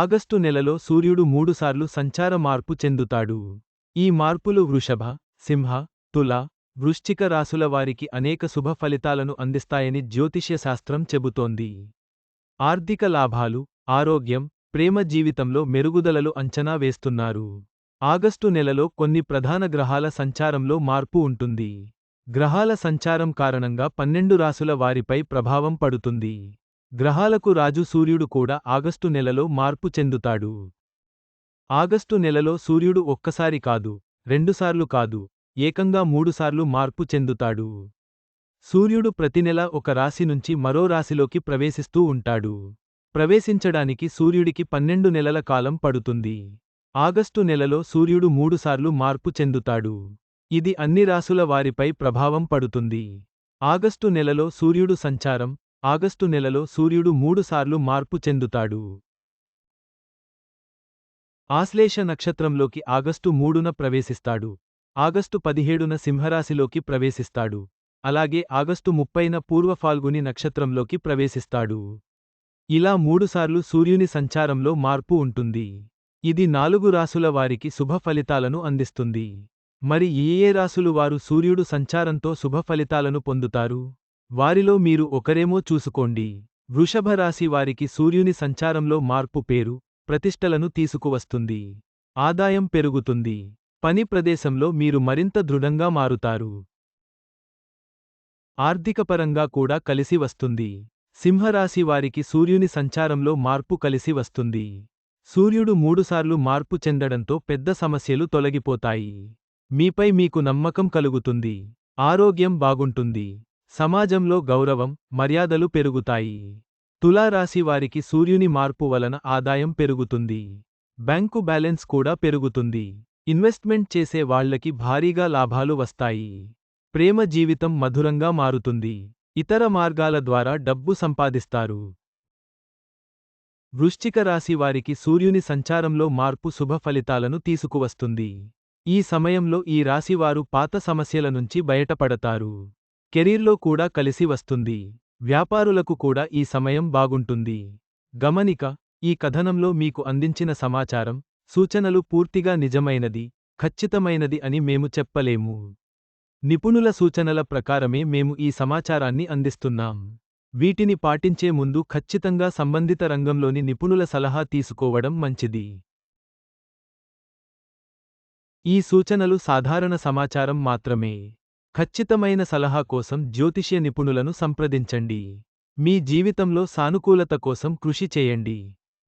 August నెలలో సూర్యుడు మూడుసార్లు సంచార మార్పు చెందుతాడు. ఈ మార్పులు వృషభ సింహ తుల వృశ్చిక రాసుల వారికి అనేక శుభ ఫలితాలను అందిస్తాయని జ్యోతిష్యశాస్త్రం చెబుతోంది. ఆర్థిక లాభాలు ఆరోగ్యం ప్రేమ జీవితంలో మెరుగుదలలు అంచనా వేస్తున్నారు. ఆగస్టు నెలలో కొన్ని ప్రధాన గ్రహాల సంచారంలో మార్పు ఉంటుంది. గ్రహాల సంచారం కారణంగా పన్నెండు రాసుల వారిపై ప్రభావం పడుతుంది. గ్రహాలకు రాజు సూర్యుడు కూడా ఆగస్టు నెలలో మార్పు చెందుతాడు. ఆగస్టు నెలలో సూర్యుడు ఒక్కసారి కాదు రెండుసార్లు కాదు ఏకంగా మూడుసార్లు మార్పు చెందుతాడు. సూర్యుడు ప్రతి నెల ఒక రాశి నుంచి మరో రాశిలోకి ప్రవేశిస్తూ ఉంటాడు. ప్రవేశించడానికి సూర్యుడికి పన్నెండు నెలల కాలం పడుతుంది. ఆగస్టు నెలలో సూర్యుడు మూడుసార్లు మార్పు చెందుతాడు. ఇది అన్ని రాసుల వారిపై ప్రభావం పడుతుంది. ఆగస్టు నెలలో సూర్యుడు సంచారం ఆగస్టు నెలలో సూర్యుడు మూడుసార్లు మార్పు చెందుతాడు. ఆశ్లేష నక్షత్రంలోకి ఆగస్టు మూడున ప్రవేశిస్తాడు. ఆగస్టు పదిహేడున సింహరాశిలోకి ప్రవేశిస్తాడు. అలాగే ఆగస్టు ముప్పైన పూర్వ ఫాల్గుని నక్షత్రంలోకి ప్రవేశిస్తాడు. ఇలా మూడుసార్లు సూర్యుని సంచారంలో మార్పు ఉంటుంది. ఇది నాలుగు రాసుల వారికి శుభ ఫలితాలను అందిస్తుంది. మరి ఏ ఏ రాసులు వారు సూర్యుడు సంచారంతో శుభ ఫలితాలను పొందుతారు? వారిలో మీరు ఒకరేమో చూసుకోండి. వృషభ రాశి వారికి సూర్యుని సంచారంలో మార్పు పేరు ప్రతిష్టలను తీసుకువస్తుంది. ఆదాయం పెరుగుతుంది. పని ప్రదేశంలో మీరు మరింత దృఢంగా మారుతారు. ఆర్థికపరంగా కూడా కలిసి వస్తుంది. సింహరాశి వారికి సూర్యుని సంచారంలో మార్పు కలిసి వస్తుంది. సూర్యుడు మూడుసార్లు మార్పు చెందడంతో పెద్ద సమస్యలు తొలగిపోతాయి. మీపై మీకు నమ్మకం కలుగుతుంది. ఆరోగ్యం బాగుంటుంది. సమాజంలో గౌరవం మర్యాదలు పెరుగుతాయి. తులారాశి వారికి సూర్యుని మార్పు వలన ఆదాయం పెరుగుతుంది. బ్యాంకు బ్యాలెన్స్ కూడా పెరుగుతుంది. ఇన్వెస్ట్మెంట్ చేసే వాళ్ళకి భారీగా లాభాలు వస్తాయి. ప్రేమ జీవితం మధురంగా మారుతుంది. ఇతర మార్గాల ద్వారా డబ్బు సంపాదిస్తారు. వృశ్చిక రాశి వారికి సూర్యుని సంచారంలో మార్పు శుభ ఫలితాలను తీసుకువస్తుంది. ఈ సమయంలో ఈ రాశివారు పాత సమస్యల నుంచి బయటపడతారు. కెరీర్లో కూడా కలిసి వస్తుంది. వ్యాపారులకు కూడా ఈ సమయం బాగుంటుంది. గమనిక ఈ కథనంలో మీకు అందించిన సమాచారం సూచనలు పూర్తిగా నిజమైనది ఖచ్చితమైనది అని మేము చెప్పలేము. నిపుణుల సూచనల ప్రకారమే మేము ఈ సమాచారాన్ని అందిస్తున్నాం. వీటిని పాటించే ముందు ఖచ్చితంగా సంబంధిత రంగంలోని నిపుణుల సలహా తీసుకోవడం మంచిది. ఈ సూచనలు సాధారణ సమాచారం మాత్రమే. ఖచ్చితమైన సలహా కోసం జ్యోతిష్య నిపుణులను సంప్రదించండి. మీ జీవితంలో సానుకూలత కోసం కృషి చేయండి.